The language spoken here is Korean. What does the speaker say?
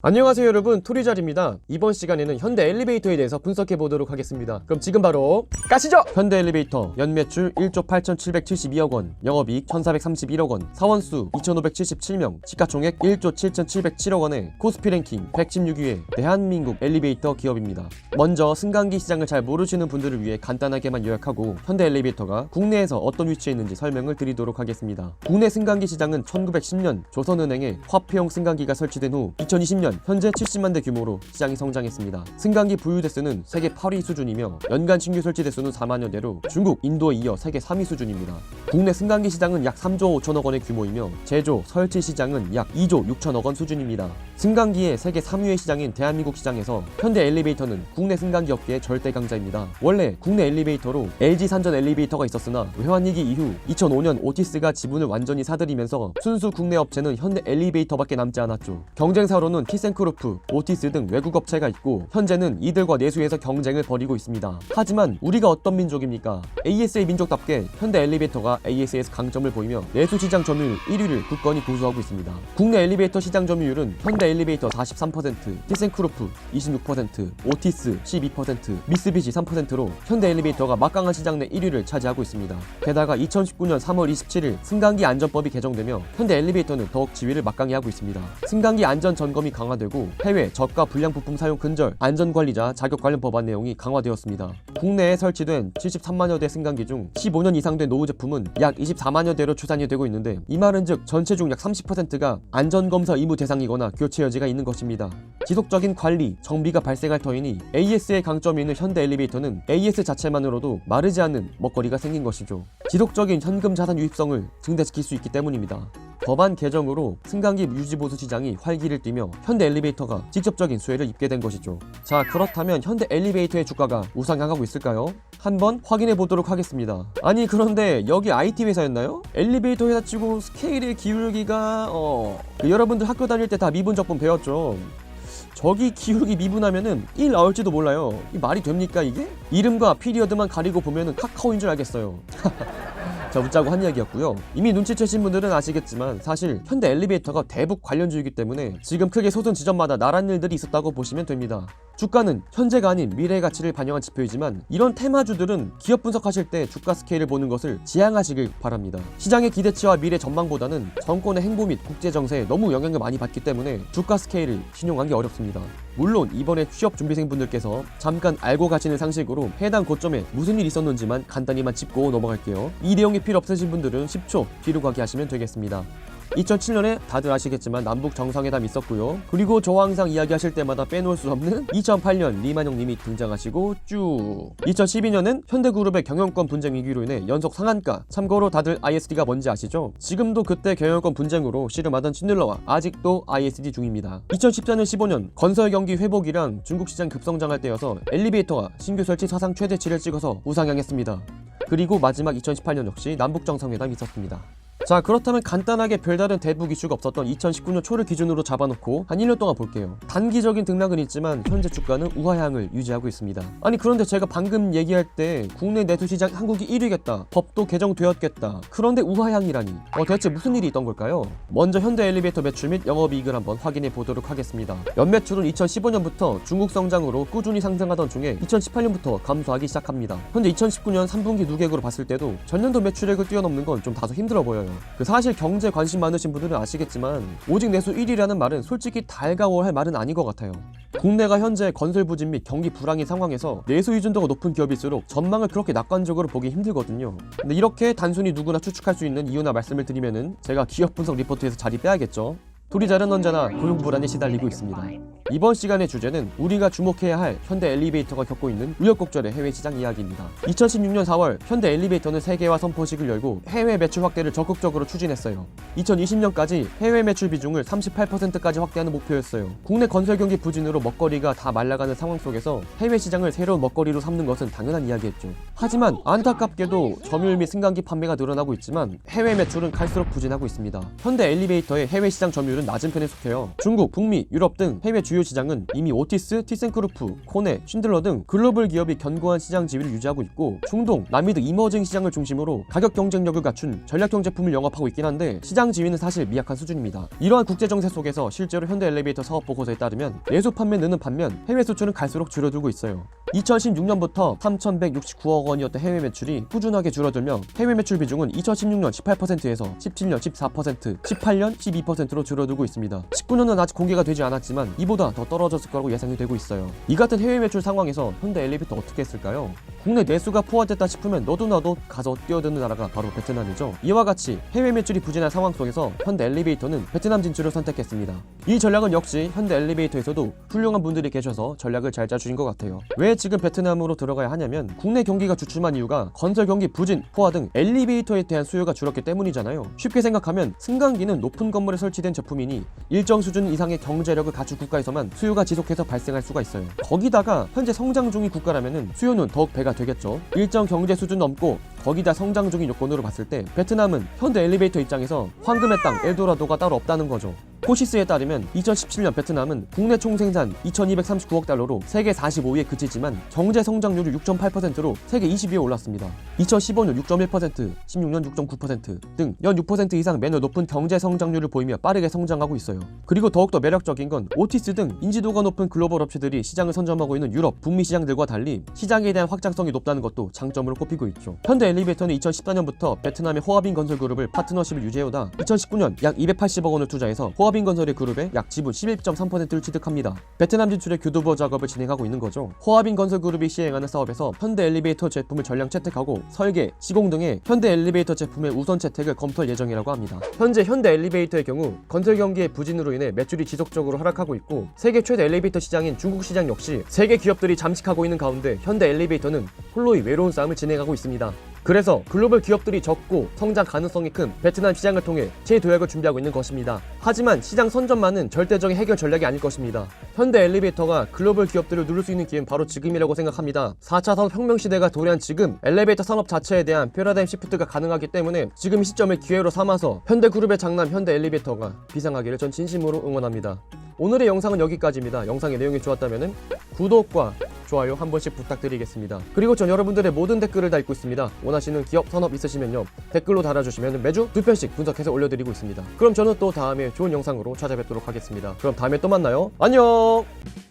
안녕하세요 여러분. 토리잘입니다. 이번 시간에는 현대 엘리베이터에 대해서 분석해 보도록 하겠습니다. 그럼 지금 바로 가시죠! 현대 엘리베이터 연매출 1조 8772억 원 영업이익 1431억 원 사원수 2577명 시가총액 1조 7707억 원의 코스피 랭킹 116위의 대한민국 엘리베이터 기업입니다. 먼저 승강기 시장을 잘 모르시는 분들을 위해 간단하게만 요약하고 현대 엘리베이터가 국내에서 어떤 위치에 있는지 설명을 드리도록 하겠습니다. 국내 승강기 시장은 1910년 조선은행에 화폐형 승강기가 설치된 후 2020년 현재 70만 대 규모로 시장이 성장했습니다. 승강기 부유 대수는 세계 8위 수준이며 연간 신규 설치 대수는 4만여 대로 중국, 인도에 이어 세계 3위 수준입니다. 국내 승강기 시장은 약 3조 5천억 원의 규모이며 제조, 설치 시장은 약 2조 6천억 원 수준입니다. 승강기의 세계 3위의 시장인 대한민국 시장에서 현대 엘리베이터는 국내 승강기 업계의 절대 강자입니다. 원래 국내 엘리베이터로 LG 산전 엘리베이터가 있었으나 외환위기 이후 2005년 오티스가 지분을 완전히 사들이면서 순수 국내 업체는 현대 엘리베이터밖에 남지 않았죠. 경쟁사로는 티센크루프, 오티스 등 외국 업체가 있고 현재는 이들과 내수에서 경쟁을 벌이고 있습니다. 하지만 우리가 어떤 민족입니까? AS의 민족답게 현대 엘리베이터가 AS에서 강점을 보이며 내수 시장 점유율 1위를 굳건히 고수하고 있습니다. 국내 엘리베이터 시장 점유율은 현대 엘리베이터 43%, 티센크루프 26%, 오티스 12%, 미쓰비시 3%로 현대 엘리베이터가 막강한 시장 내 1위를 차지하고 있습니다. 게다가 2019년 3월 27일 승강기 안전법이 개정되며 현대 엘리베이터는 더욱 지위를 막강히 하고 있습니다. 승강기 안전 점검이 강화 되고 해외 저가 불량 부품 사용 근절 안전관리자 자격 관련 법안 내용이 강화되었습니다. 국내에 설치된 73만여 대 승강기 중 15년 이상 된 노후 제품은 약 24만여 대로 추산이 되고 있는데 이 말은 즉 전체 중 약 30%가 안전검사 의무 대상이거나 교체 여지가 있는 것입니다. 지속적인 관리, 정비가 발생할 터이니 AS의 강점이 있는 현대 엘리베이터는 AS 자체만으로도 마르지 않는 먹거리가 생긴 것이죠. 지속적인 현금 자산 유입성을 증대시킬 수 있기 때문입니다. 법안 개정으로 승강기 유지보수 시장이 활기를 띠며 현대 엘리베이터가 직접적인 수혜를 입게 된 것이죠. 자, 그렇다면 현대 엘리베이터의 주가가 우상향하고 있을까요? 한번 확인해 보도록 하겠습니다. 아니, 그런데 여기 IT 회사였나요? 엘리베이터 회사 치고 스케일의 기울기가, 어, 그 여러분들 학교 다닐 때 다 미분 적분 배웠죠? 저기 기울기 미분하면은 1 나올지도 몰라요. 이 말이 됩니까 이게? 이름과 피리어드만 가리고 보면은 카카오인 줄 알겠어요. 자, 웃자고 한 이야기였고요. 이미 눈치채신 분들은 아시겠지만 사실 현대 엘리베이터가 대북 관련주이기 때문에 지금 크게 솟은 지점마다 나란 일들이 있었다고 보시면 됩니다. 주가는 현재가 아닌 미래 가치를 반영한 지표이지만 이런 테마주들은 기업 분석하실 때 주가 스케일을 보는 것을 지향하시길 바랍니다. 시장의 기대치와 미래 전망보다는 정권의 행보 및 국제 정세에 너무 영향을 많이 받기 때문에 주가 스케일을 신용하기 어렵습니다. 물론 이번에 취업 준비생분들께서 잠깐 알고 가시는 상식으로 해당 고점에 무슨 일이 있었는지만 간단히만 짚고 넘어갈게요. 이 내용이 필요 없으신 분들은 10초 뒤로 가기 하시면 되겠습니다. 2007년에 다들 아시겠지만 남북 정상회담 있었고요. 그리고 저 항상 이야기하실 때마다 빼놓을 수 없는 2008년 리만용 님이 등장하시고 쭉 2012년은 현대그룹의 경영권 분쟁 위기로 인해 연속 상한가 참고로 다들 ISD가 뭔지 아시죠? 지금도 그때 경영권 분쟁으로 씨름하던 신들러와 아직도 ISD 중입니다. 2014년 15년 건설 경기 회복이랑 중국 시장 급성장할 때여서 엘리베이터가 신규 설치 사상 최대치를 찍어서 우상향했습니다. 그리고 마지막 2018년 역시 남북 정상회담이 있었습니다. 자 그렇다면 간단하게 별다른 대북 이슈가 없었던 2019년 초를 기준으로 잡아놓고 한 1년 동안 볼게요. 단기적인 등락은 있지만 현재 주가는 우하향을 유지하고 있습니다. 아니 그런데 제가 방금 얘기할 때 국내 내수시장 한국이 1위겠다 법도 개정되었겠다 그런데 우하향이라니. 어 대체 무슨 일이 있던 걸까요? 먼저 현대 엘리베이터 매출 및 영업이익을 한번 확인해 보도록 하겠습니다. 연매출은 2015년부터 중국 성장으로 꾸준히 상승하던 중에 2018년부터 감소하기 시작합니다. 현재 2019년 3분기 누계액으로 봤을 때도 전년도 매출액을 뛰어넘는 건 좀 다소 힘들어 보여요. 그 사실 경제 관심 많으신 분들은 아시겠지만 오직 내수 1위라는 말은 솔직히 달가워할 말은 아닌 것 같아요. 국내가 현재 건설 부진 및 경기 불황인 상황에서 내수 의존도가 높은 기업일수록 전망을 그렇게 낙관적으로 보기 힘들거든요. 근데 이렇게 단순히 누구나 추측할 수 있는 이유나 말씀을 드리면은 제가 기업 분석 리포트에서 자리 빼야겠죠. 도리자는 언제나 고용 불안에 시달리고 있습니다. 이번 시간의 주제는 우리가 주목해야 할 현대 엘리베이터가 겪고 있는 우여곡절의 해외 시장 이야기입니다. 2016년 4월 현대 엘리베이터는 세계화 선포식을 열고 해외 매출 확대를 적극적으로 추진했어요. 2020년까지 해외 매출 비중을 38%까지 확대하는 목표였어요. 국내 건설 경기 부진으로 먹거리가 다 말라가는 상황 속에서 해외 시장을 새로운 먹거리로 삼는 것은 당연한 이야기였죠. 하지만 안타깝게도 점유율 및 승강기 판매가 늘어나고 있지만 해외 매출은 갈수록 부진하고 있습니다. 현대 엘리베이터의 해외 시장 점유율 은 낮은 편에 속해요. 중국, 북미, 유럽 등 해외 주요 시장은 이미 오티스, 티센크루프, 코네, 쉰들러 등 글로벌 기업이 견고한 시장 지위를 유지하고 있고 중동, 남미 등 이머징 시장을 중심으로 가격 경쟁력을 갖춘 전략형 제품을 영업하고 있긴 한데 시장 지위는 사실 미약한 수준입니다. 이러한 국제 정세 속에서 실제로 현대 엘리베이터 사업 보고서에 따르면 내수 판매 느는 반면 해외 수출은 갈수록 줄어들고 있어요. 2016년부터 3,169억 원이었던 해외 매출이 꾸준하게 줄어들며 해외 매출 비중은 2016년 18%에서 17년 14%, 18년 12%로 줄어들고 있습니다. 19년은 아직 공개가 되지 않았지만 이보다 더 떨어졌을 거라고 예상이 되고 있어요. 이 같은 해외 매출 상황에서 현대 엘리베이터 어떻게 했을까요? 국내 내수가 포화됐다 싶으면 너도 나도 가서 뛰어드는 나라가 바로 베트남이죠. 이와 같이 해외 매출이 부진한 상황 속에서 현대 엘리베이터는 베트남 진출을 선택했습니다. 이 전략은 역시 현대 엘리베이터에서도 훌륭한 분들이 계셔서 전략을 잘 짜주신 것 같아요. 왜 지금 베트남으로 들어가야 하냐면 국내 경기가 주춤한 이유가 건설 경기 부진, 포화 등 엘리베이터에 대한 수요가 줄었기 때문이잖아요. 쉽게 생각하면 승강기는 높은 건물에 설치된 제품이니 일정 수준 이상의 경제력을 갖춘 국가에서만 수요가 지속해서 발생할 수가 있어요. 거기다가 현재 성장 중인 국가라면은 수요는 더욱 배가 되겠죠. 일정 경제 수준 넘고 거기다 성장 중인 요건으로 봤을 때 베트남은 현대 엘리베이터 입장에서 황금의 땅 엘도라도가 따로 없다는 거죠. 코시스에 따르면 2017년 베트남은 국내 총생산 2239억 달러로 세계 45위에 그치지만 경제 성장률이 6.8%로 세계 20위에 올랐습니다. 2015년 6.1%, 16년 6.9%등 연 6% 이상 매년 높은 경제 성장률을 보이며 빠르게 성장하고 있어요. 그리고 더욱더 매력적인 건 오티스 등 인지도가 높은 글로벌 업체들이 시장을 선점하고 있는 유럽, 북미 시장들과 달리 시장에 대한 확장성이 높다는 것도 장점으로 꼽히고 있죠. 현대 엘리베이터는 2014년부터 베트남의 호아빈 건설 그룹을 파트너십을 유지해오다 2019년 약 280억 원을 투자해서 호아빈 건설의 그룹에 약 지분 11.3%를 취득합니다. 베트남 진출의 교두보 작업을 진행하고 있는 거죠. 호아빈 건설 그룹이 시행하는 사업에서 현대 엘리베이터 제품을 전량 채택하고 설계, 시공 등의 현대 엘리베이터 제품의 우선 채택을 검토할 예정이라고 합니다. 현재 현대 엘리베이터의 경우 건설 경기의 부진으로 인해 매출이 지속적으로 하락하고 있고 세계 최대 엘리베이터 시장인 중국 시장 역시 세계 기업들이 잠식하고 있는 가운데 현대 엘리베이터는 홀로의 외로운 싸움을 진행하고 있습니다. 그래서 글로벌 기업들이 적고 성장 가능성이 큰 베트남 시장을 통해 재도약을 준비하고 있는 것입니다. 하지만 시장 선점만은 절대적인 해결 전략이 아닐 것입니다. 현대 엘리베이터가 글로벌 기업들을 누를 수 있는 기회는 바로 지금이라고 생각합니다. 4차 산업혁명 시대가 도래한 지금 엘리베이터 산업 자체에 대한 패러다임 시프트가 가능하기 때문에 지금 이 시점을 기회로 삼아서 현대그룹의 장남 현대 엘리베이터가 비상하기를 전 진심으로 응원합니다. 오늘의 영상은 여기까지입니다. 영상의 내용이 좋았다면 구독과 좋아요 한 번씩 부탁드리겠습니다. 그리고 전 여러분들의 모든 댓글을 다 읽고 있습니다. 원하시는 기업 산업 있으시면요 댓글로 달아주시면 매주 두 편씩 분석해서 올려드리고 있습니다. 그럼 저는 또 다음에 좋은 영상으로 찾아뵙도록 하겠습니다. 그럼 다음에 또 만나요. 안녕.